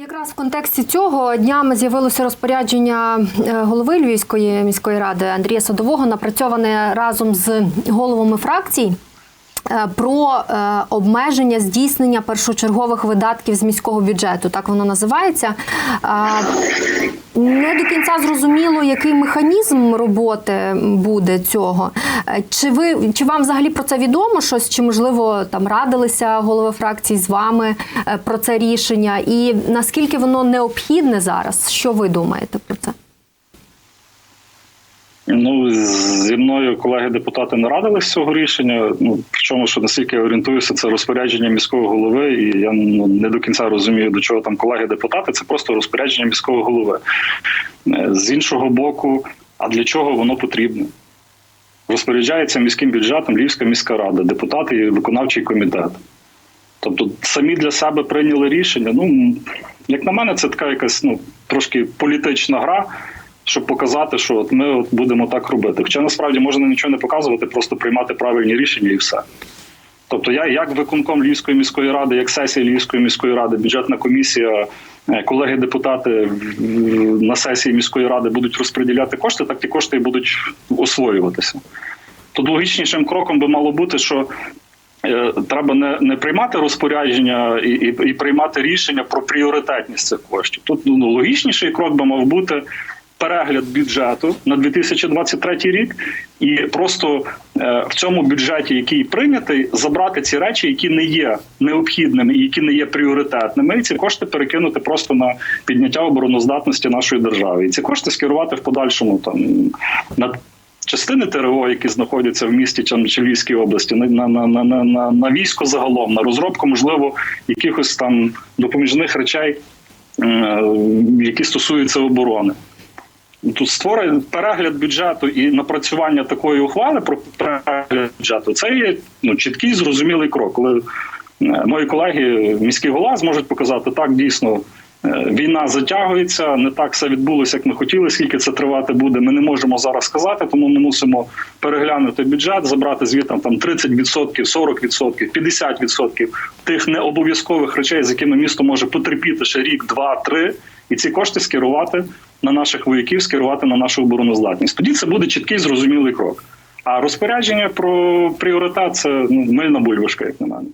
Якраз в контексті цього днями з'явилося розпорядження е, голови Львівської міської ради Андрія Садового, напрацьоване разом з головами фракцій. е, Про е, обмеження здійснення першочергових видатків з міського бюджету, так воно називається. Не до кінця зрозуміло, який механізм роботи буде цього. Е, Чи ви чи вам взагалі про це відомо щось? Чи можливо там радилися голови фракцій з вами е, про це рішення? І наскільки воно необхідне зараз? Що ви думаєте про це? Ну зі мною колеги-депутати не радились з цього рішення. Ну причому, що наскільки я орієнтуюся, це розпорядження міського голови, і я ну, не до кінця розумію, до чого там колеги-депутати. Це просто розпорядження міського голови. Е, З іншого боку, а для чого воно потрібно? Розпоряджається міським бюджетом Львівська міська рада, депутати і виконавчий комітет. Тобто самі для себе прийняли рішення. Ну як на мене, це така якась ну трошки політична гра щоб показати, що от ми от будемо так робити. Хоча насправді можна нічого не показувати, просто приймати правильні рішення і все. Тобто, я як виконком Львівської міської ради, як сесія Львівської міської ради, бюджетна комісія, е, колеги-депутати на сесії міської ради будуть розподіляти кошти, так ті кошти і будуть освоюватися. Тут логічнішим кроком би мало бути, що е, треба не, не приймати розпорядження і, і, і приймати рішення про пріоритетність цих коштів. Тут ну, логічніший крок би мав бути перегляд бюджету на 2023 рік, і просто е, в цьому бюджеті, який прийнятий, забрати ці речі, які не є необхідними і які не є пріоритетними, і ці кошти перекинути просто на підняття обороноздатності нашої держави. І ці кошти скерувати в подальшому там на. Частини ТРО, які знаходяться в місті чи Львівській області, на, на, на, на, на, на, на військо загалом, на розробку, можливо, якихось там допоміжних речей, е, які стосуються оборони. Тут створення перегляд бюджету і напрацювання такої ухвали про перегляд бюджету це є ну, чіткий зрозумілий крок. Коли е, мої колеги, міський голова, зможуть показати так, дійсно. е, Війна затягується, не так все відбулося, як ми хотіли. Скільки це тривати буде, ми не можемо зараз сказати. Тому ми мусимо переглянути бюджет, забрати звідти там 30%, 40%, 50% тих необов'язкових речей, з якими місто може потерпіти ще рік, два, три, і ці кошти скерувати на наших вояків, скерувати на нашу обороноздатність. Тоді це буде чіткий зрозумілий крок. А розпорядження про пріоритет це ну, мильна бульбашка, як на мене.